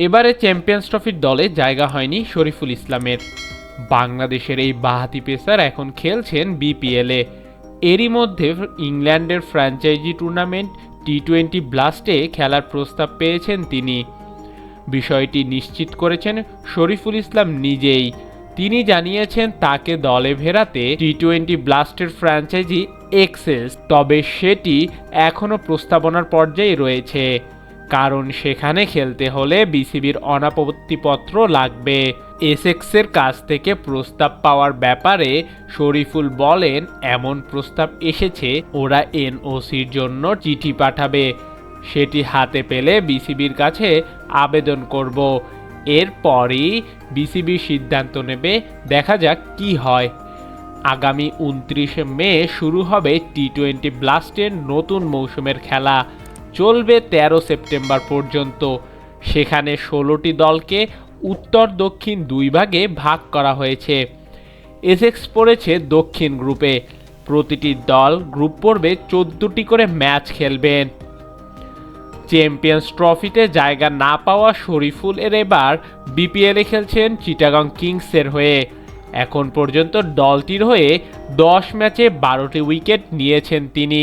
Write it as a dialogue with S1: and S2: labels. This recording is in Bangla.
S1: এবারে চ্যাম্পিয়ন্স ট্রফির দলে জায়গা হয়নি শরীফুল ইসলামের। বাংলাদেশের এই বাহাতি পেসার এখন খেলছেন বিপিএলে এরই মধ্যে ইংল্যান্ডের ফ্র্যাঞ্চাইজি টুর্নামেন্ট টি টোয়েন্টি ব্লাস্টে খেলার প্রস্তাব পেয়েছেন তিনি। বিষয়টি নিশ্চিত করেছেন শরীফুল ইসলাম নিজেই। তিনি জানিয়েছেন, তাকে দলে ফেরাতে টি টোয়েন্টি ব্লাস্টের ফ্র্যাঞ্চাইজি এক্সেস, তবে সেটি এখনও প্রস্তাবনার পর্যায়ে রয়েছে। কারণ সেখানে খেলতে হলে বিসিবির অনাপত্তিপত্র লাগবে। এসএক্সের কাছ থেকে প্রস্তাব পাওয়ার ব্যাপারে শরীফুল বলেন, এমন প্রস্তাব এসেছে, ওরা এনওসির জন্য চিঠি পাঠাবে। সেটি হাতে পেলে বিসিবির কাছে আবেদন করব। এরপরই বিসিবি সিদ্ধান্ত নেবে, দেখা যাক কি হয়। আগামী উনত্রিশে মে শুরু হবে টি টোয়েন্টি ব্লাস্টের নতুন মৌসুমের খেলা। চলবে তেরো সেপ্টেম্বর পর্যন্ত। সেখানে ষোলোটি দলকে উত্তর দক্ষিণ দুই ভাগে ভাগ করা হয়েছে। এসেক্স পড়েছে দক্ষিণ গ্রুপে প্রতিটি দল গ্রুপ পর্বে চোদ্দোটি করে ম্যাচ খেলবেন চ্যাম্পিয়ন্স ট্রফিতে জায়গা না পাওয়া শরীফুল এর এবার বিপিএলে খেলছেন চিটাগং কিংসের হয়ে। এখন পর্যন্ত দলটির হয়ে দশ ম্যাচে বারোটি উইকেট নিয়েছেন তিনি।